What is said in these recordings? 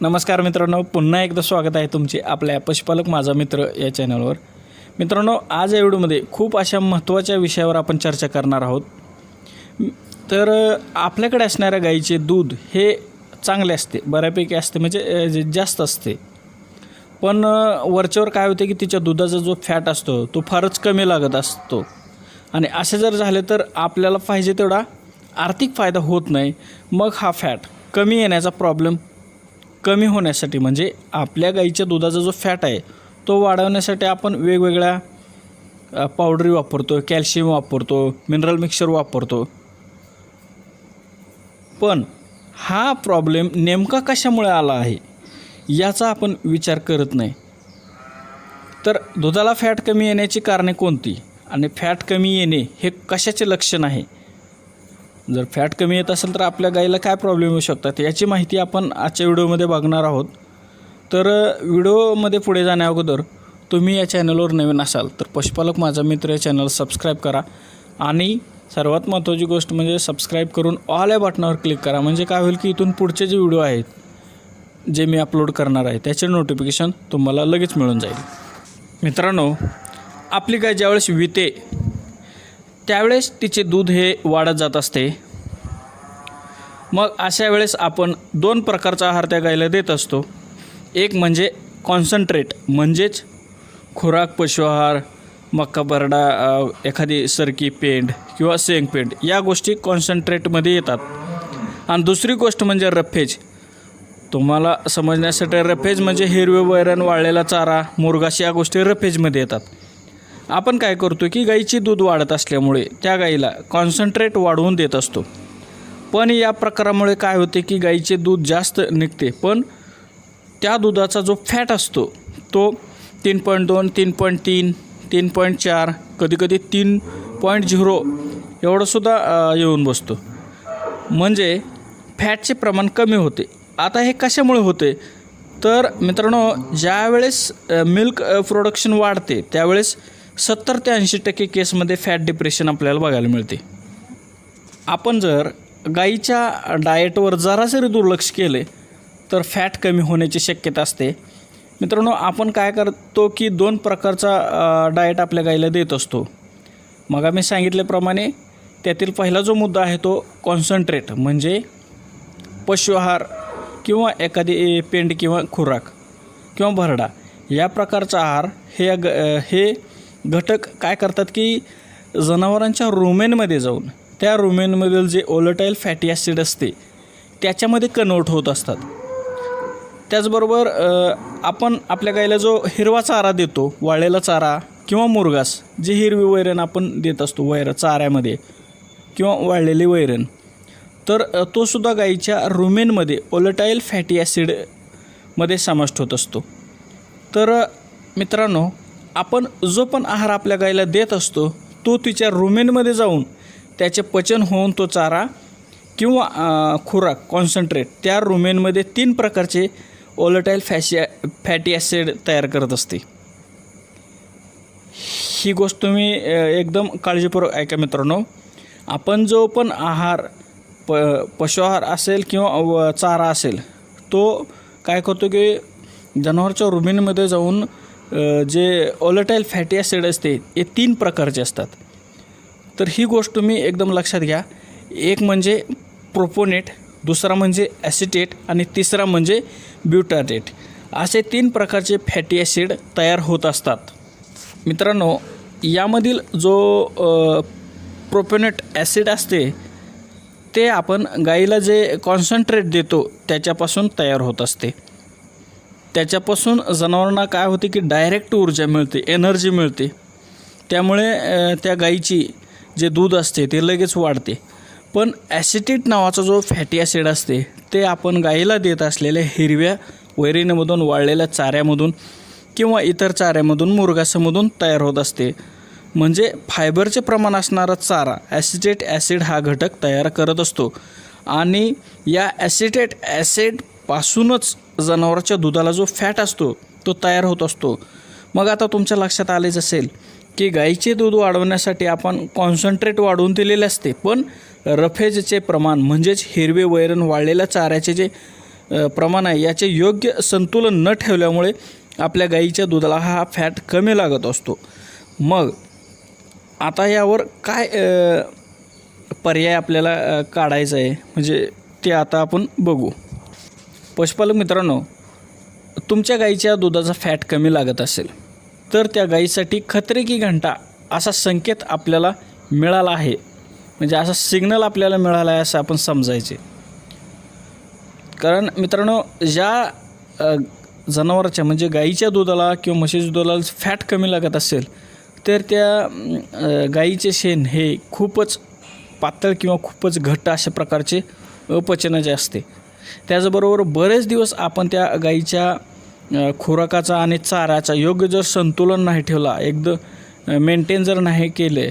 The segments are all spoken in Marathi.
नमस्कार मित्रांनो पुन्हा एकदा स्वागत आहे तुमचे आपल्या पशुपालक माझा मित्र या चॅनलवर. मित्रांनो आज या व्हिडिओमध्ये खूप अशा महत्त्वाच्या विषयावर आपण चर्चा करणार आहोत. तर आपल्याकडे असणाऱ्या गाईचे दूध हे चांगले असते बऱ्यापैकी असते म्हणजे जास्त असते. पण वरच्यावर काय होते की तिच्या दुधाचा जो फॅट असतो तो फारच कमी लागत असतो. आणि असे जर झाले तर आपल्याला पाहिजे तेवढा आर्थिक फायदा होत नाही. मग हा फॅट कमी येण्याचा प्रॉब्लेम कमी होण्यासाठी म्हणजे आपल्या गाईच्या दुधाचा जो फॅट आहे तो वाढवण्यासाठी आपण वेगवेगळ्या पावडरी वापरतो कॅल्शियम वापरतो मिनरल मिक्सर वापरतो. पण हा प्रॉब्लेम नेमका कशामुळे आला आहे याचा आपण विचार करत नाही. तर दुधाला फॅट कमी येण्याची कारणे कोणती? आणि फॅट कमी येणे हे कशाचे लक्षण आहे? जर फॅट कमी येत असेल तर आपल्या गाईला काय प्रॉब्लेम येऊ शकतात? याची माहिती आपण आजच्या व्हिडिओमध्ये बघणार आहोत. तर व्हिडिओमध्ये पुढे जाण्याअगोदर तुम्ही या चॅनलवर नवीन असाल तर पशुपालक माझा मित्र या चॅनल सबस्क्राईब करा. आणि सर्वात महत्त्वाची गोष्ट म्हणजे सबस्क्राईब करून ऑल या बटनावर क्लिक करा. म्हणजे काय होईल की इथून पुढचे जे व्हिडिओ आहेत जे मी अपलोड करणार आहे त्याचे नोटिफिकेशन तुम्हाला लगेच मिळून जाईल. मित्रांनो आपली गाय ज्यावेळेस विते त्यावेळेस तिचे दूध हे वाढत जात असते. मग अशा वेळेस आपण दोन प्रकारचा आहार त्या गायीला देत असतो. एक म्हणजे कॉन्सन्ट्रेट म्हणजेच खुराक पशुआहार मक्का बरडा एखादी सरकी पेंड किंवा सेंग पेंड या गोष्टी कॉन्सन्ट्रेटमध्ये येतात. आणि दुसरी गोष्ट म्हणजे रफेज. तुम्हाला समजण्यासाठी रफेज म्हणजे हिरवे वैरण वाळलेला चारा मुरगाश या गोष्टी रफेजमध्ये येतात. आपण काय करतो की गाईची दूध वाढत असल्यामुळे त्या गाईला कॉन्सन्ट्रेट वाढवून देत असतो. पण या प्रकारामुळे काय होते की गाईचे दूध जास्त निघते. पण त्या दुधाचा जो फॅट असतो तो तीन पॉईंट दोन तीन पॉईंट तीन तीन पॉईंट चार कधीकधी तीन पॉईंट झिरो एवढंसुद्धा येऊन बसतो. म्हणजे फॅटचे प्रमाण कमी होते. आता हे कशामुळे होते? तर मित्रांनो ज्यावेळेस मिल्क प्रोडक्शन वाढते त्यावेळेस सत्तर ते ऐंशी टक्के केसमध्ये फॅट डिप्रेशन आपल्याला बघायला मिळते. आपण जर गाईच्या डाएटवर जरा जरी दुर्लक्ष केले तर फॅट कमी होण्याची शक्यता असते. मित्रांनो आपण काय करतो की दोन प्रकारचा डाएट आपल्या गाईला देत असतो. मग आम्ही सांगितल्याप्रमाणे त्यातील पहिला जो मुद्दा आहे तो कॉन्सन्ट्रेट म्हणजे पशुआहार किंवा एखादी पेंड किंवा खुराक किंवा भरडा. या प्रकारचा आहार हे ग हे घटक काय करतात की जनावरांच्या रुमेनमध्ये जाऊन त्या रुमेनमधील जे ओलटाईल फॅटी ॲसिड असते त्याच्यामध्ये कन्वर्ट होत असतात. त्याचबरोबर आपण आपल्या गाईला जो हिरवा चारा देतो वाळलेला चारा किंवा मुरगास जे हिरवी वैरण आपण देत असतो वैर चाऱ्यामध्ये किंवा वाळलेली वैरण तर तोसुद्धा गाईच्या रुमेनमध्ये ओलटाईल फॅटी ॲसिडमध्ये समाविष्ट होत असतो. तर मित्रांनो आपण जो पण आहार आपल्या गाईला देत असतो तो तिच्या रुमेनमध्ये जाऊन त्याचे पचन होऊन तो चारा किंवा खुराक कॉन्सन्ट्रेट त्या रुमेनमध्ये तीन प्रकारचे ओलटाईल फॅशी फॅटी ॲसिड तयार करत असते. ही गोष्ट तुम्ही एकदम काळजीपूर्वक ऐका मित्रांनो. आपण जो पण आहार प पशुआहार असेल किंवा व चारा असेल तो काय करतो की जनावरच्या रुमेनमध्ये जाऊन जे ओलटाईल फॅटी ॲसिड असते हे तीन प्रकारचे असतात. तर ही गोष्ट तुम्ही एकदम लक्षात घ्या. एक म्हणजे प्रोपोनेट दुसरा म्हणजे ॲसिटेट आणि तिसरा म्हणजे ब्युटाटेट असे तीन प्रकारचे फॅटी ॲसिड तयार होत असतात. मित्रांनो यामधील जो प्रोपोनेट ॲसिड असते ते आपण गाईला जे कॉन्सन्ट्रेट देतो त्याच्यापासून तयार होत असते. त्याच्यापासून जनावरांना काय होते की डायरेक्ट ऊर्जा मिळते एनर्जी मिळते. त्यामुळे त्या गाईची जे दूध असते ते लगेच वाढते. पण ॲसिटेट नावाचा जो फॅटी ॲसिड असते ते आपण गाईला देत असलेल्या हिरव्या वैरीणमधून वाळलेल्या चाऱ्यामधून किंवा इतर चाऱ्यामधून मुरगासामधून तयार होत असते. म्हणजे फायबरचे प्रमाण असणारा चारा ॲसिटेट ॲसिड हा घटक तयार करत असतो. आणि या ॲसिटेट ॲसिडपासूनच जनावराच्या दुधाला जो फॅट असतो तो तयार होत असतो. मग आता तुमच्या लक्षात आलेच असेल की गाईचे दूध वाढवण्यासाठी आपण कॉन्सन्ट्रेट वाढवून दिलेले असते. पण रफेजचे प्रमाण म्हणजेच हिरवे वैरण वाळलेल्या चाऱ्याचे जे प्रमाण आहे याचे योग्य संतुलन न ठेवल्यामुळे आपल्या गाईच्या दुधाला हा फॅट कमी लागत असतो. मग आता यावर काय पर्याय आपल्याला काढायचा आहे? म्हणजे ते आता आपण बघू. पशुपालक मित्रांनो तुमच्या गाईच्या दुधाचा फॅट कमी लागत असेल. तर त्या गाईसाठी खतरे की घंटा असा संकेत आपल्याला मिळाला आहे. म्हणजे असा सिग्नल आपल्याला मिळाला आहे असं आपण समजायचे. कारण मित्रांनो ज्या जनावराच्या म्हणजे गाईच्या दुधाला किंवा म्हशीच्या दुधाला फॅट कमी लागत असेल तर त्या गाईचे शेण हे खूपच पातळ किंवा खूपच घट्ट अशा प्रकारचे अपचनाचे असते. त्याचबरोबर बरेच दिवस आपण त्या गाईच्या खुराकाचा आणि चाऱ्याचा योग्य जर संतुलन नाही ठेवला एकदम मेंटेन जर नाही केले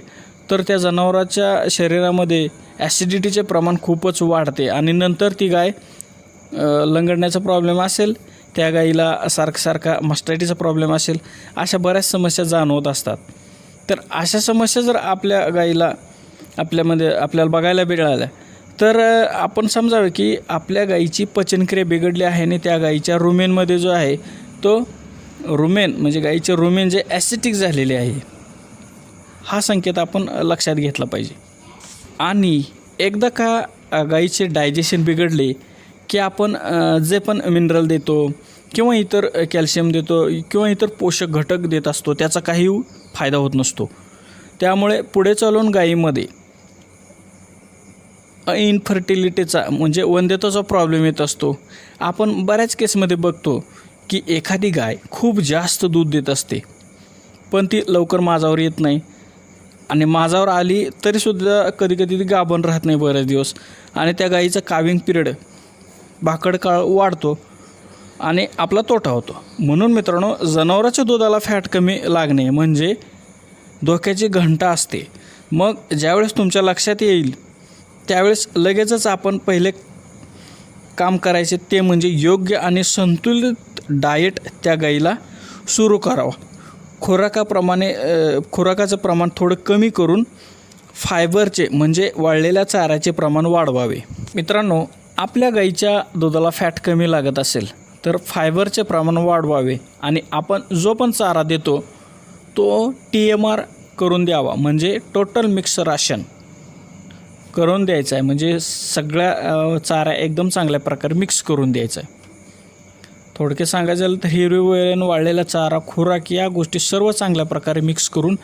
तर त्या जनावराच्या शरीरामध्ये ॲसिडिटीचे प्रमाण खूपच वाढते. आणि नंतर ती गाय लंगडण्याचा प्रॉब्लेम असेल त्या गाईला सारखं सारखा मस्टायटीचा प्रॉब्लेम असेल अशा बऱ्याच समस्या जाणवत असतात. तर अशा समस्या जर आपल्या गाईला आपल्यामध्ये आपल्याला बघायला मिळाल्या तर आपण समजावे की आपल्या गाईची पचनक्रिया बिघडली आहे आणि त्या गाईच्या रुमेनमध्ये जो आहे तो रुमेन म्हणजे गाईचे रुमेन जे ॲसिटिक झालेले आहे हा संकेत आपण लक्षात घेतला पाहिजे. आणि एकदा का गाईचे डायजेशन बिघडले की आपण जे पण मिनरल देतो किंवा इतर कॅल्शियम देतो किंवा इतर पोषक घटक देत असतो त्याचा काही फायदा होत नसतो. त्यामुळे पुढे चालून गायीमध्ये इनफर्टिलिटीचा म्हणजे वंध्यताचा प्रॉब्लेम येत असतो आपण बऱ्याच केसमध्ये बघतो की एखादी गाय खूप जास्त दूध देत असते पण ती लवकर माझावर येत नाही. आणि माझावर आली तरीसुद्धा कधी कधी ती गाभण राहत नाही बरेच दिवस. आणि त्या गाईचा काविंग पिरियड भाकड काळ वाढतो आणि आपला तोटा होतो. म्हणून मित्रांनो जनावराच्या दुधाला फॅट कमी लागणे म्हणजे धोक्याची घंटा असते. मग ज्यावेळेस तुमच्या लक्षात येईल त्यावेळेस लगेचच आपण पहिले काम करायचे ते म्हणजे योग्य आणि संतुलित डाएट त्या गाईला सुरू करावा. खुराकाप्रमाणे खुराकाचं प्रमाण थोडं कमी करून फायबरचे म्हणजे वाळलेल्या चाऱ्याचे प्रमाण वाढवावे. मित्रांनो आपल्या गाईच्या दुधाला फॅट कमी लागत असेल तर फायबरचे प्रमाण वाढवावे आणि आपण जो पण चारा देतो तो टी एम आर करून द्यावा म्हणजे टोटल मिक्स राशन करून द्यायचं आहे म्हणजे सगळ्या चारा एकदम चांगल्या प्रकारे मिक्स करून द्यायचा आहे थोडक्यात सांगायचं झालं तर हिरवी वैरण वाळलेला चारा खुराक या गोष्टी सर्व चांगल्या प्रकारे मिक्स करून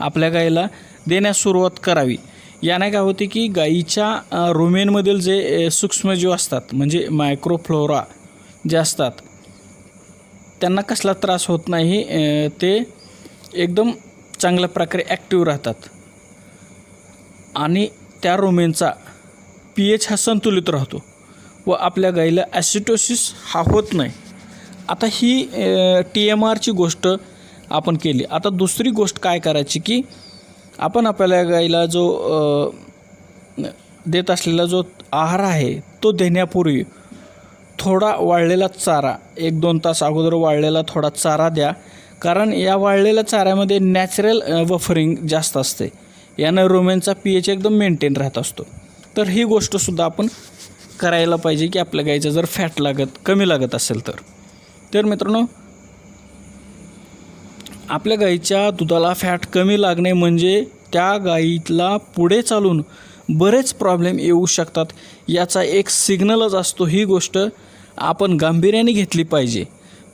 आपल्या गाईला देण्यास सुरुवात करावी. याने काय होते की गाईच्या रुमेनमधील जे सूक्ष्मजीव असतात म्हणजे मायक्रोफ्लोरा जे असतात त्यांना कसला त्रास होत नाही ते एकदम चांगल्या प्रकारे ॲक्टिव्ह राहतात. आणि त्या रोमेनचा पी एच हा संतुलित राहतो व आपल्या गाईला ॲसिटोसिस हा होत नाही. आता ही टी एम आरची गोष्ट आपण केली. आता दुसरी गोष्ट काय करायची की आपण आपल्या गाईला जो देत असलेला जो आहार आहे तो देण्यापूर्वी थोडा वाळलेला चारा एक दोन तास अगोदर वाळलेला थोडा चारा द्या. कारण या वाळलेल्या चाऱ्यामध्ये नॅचरल वफरिंग जास्त असते. यानं रोमेनचा पी एच एकदम मेंटेन राहत असतो. तर ही गोष्टसुद्धा आपण करायला पाहिजे की आपल्या गाईचं जर फॅट लागत कमी लागत असेल तर. तर मित्रांनो आपल्या गाईच्या दुधाला फॅट कमी लागणे म्हणजे त्या गाईला पुढे चालून बरेच प्रॉब्लेम येऊ शकतात. याचा एक सिग्नलच असतो ही गोष्ट आपण गांभीर्याने घेतली पाहिजे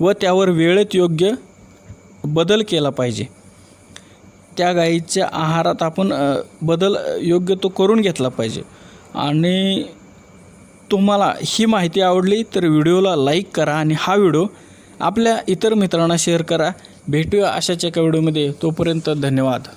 व त्यावर वेळेत योग्य बदल केला पाहिजे. त्या गाईच्या आहारात आपण बदल योग्य तो करून घेतला पाहिजे. आणि तुम्हाला ही माहिती आवडली तर व्हिडिओला लाईक करा आणि हा व्हिडिओ आपल्या इतर मित्रांना शेअर करा. भेटूया अशाच एका व्हिडिओमध्ये. तोपर्यंत धन्यवाद.